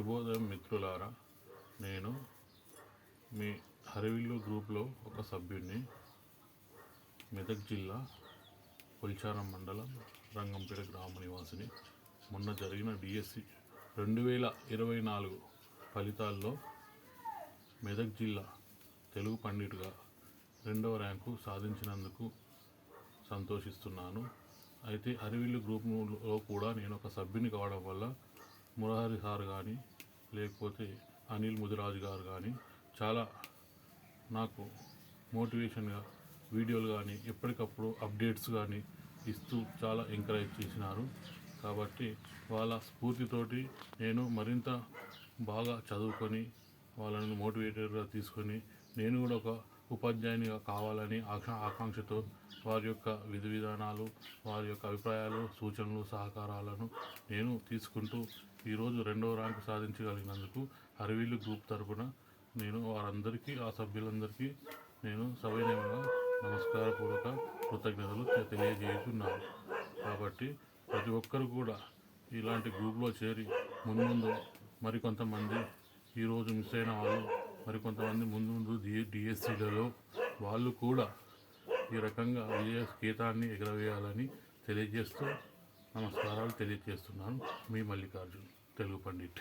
శుభోదయం మిత్రులారా. నేను మీ హరివిల్లు గ్రూప్లో ఒక సభ్యుడిని మెదక్ జిల్లా పుల్చారం మండలం రంగంపేట గ్రామ నివాసిని. మొన్న జరిగిన డిఎస్సి రెండు వేల ఇరవై నాలుగు ఫలితాల్లో మెదక్ జిల్లా తెలుగు పండితుగా రెండవ ర్యాంకు సాధించినందుకు సంతోషిస్తున్నాను. అయితే అరివిల్లు గ్రూప్లో కూడా నేను ఒక సభ్యుని కావడం వల్ల మురహరి సార్ కానీ లేకపోతే అనిల్ ముదిరాజు గారు కానీ చాలా నాకు మోటివేషన్గా వీడియోలు కానీ ఎప్పటికప్పుడు అప్డేట్స్ కానీ ఇస్తూ చాలా ఎంకరేజ్ చేసినారు. కాబట్టి వాళ్ళ స్ఫూర్తితోటి నేను మరింత బాగా చదువుకొని వాళ్ళని మోటివేటెడ్గా తీసుకొని నేను కూడా ఒక ఉపాధ్యాయునిగా కావాలని ఆకా ఆకాంక్షతో వారి యొక్క విధి విధానాలు వారి యొక్క అభిప్రాయాలు సూచనలు సహకారాలను నేను తీసుకుంటూ ఈరోజు రెండవ ర్యాంకు సాధించగలిగినందుకు అరవీలు గ్రూప్ తరపున నేను వారందరికీ ఆ సభ్యులందరికీ నేను సవినయంగా నమస్కారపూర్వక కృతజ్ఞతలు తెలియజేస్తున్నాను కాబట్టి ప్రతి ఒక్కరు కూడా ఇలాంటి గ్రూప్లో చేరి ముందు ముందు మరికొంతమంది ఈరోజు మిస్ అయిన వాళ్ళు మరికొంతమంది ముందు ముందు డిఎస్సీలలో వాళ్ళు కూడా ఈ రకంగా విజయ గీతాన్ని ఎగరవేయాలని తెలియజేస్తూ నమస్కారాలు తెలియజేస్తున్నాను. మీ మల్లికార్జున్ తెలుగు పండిట్.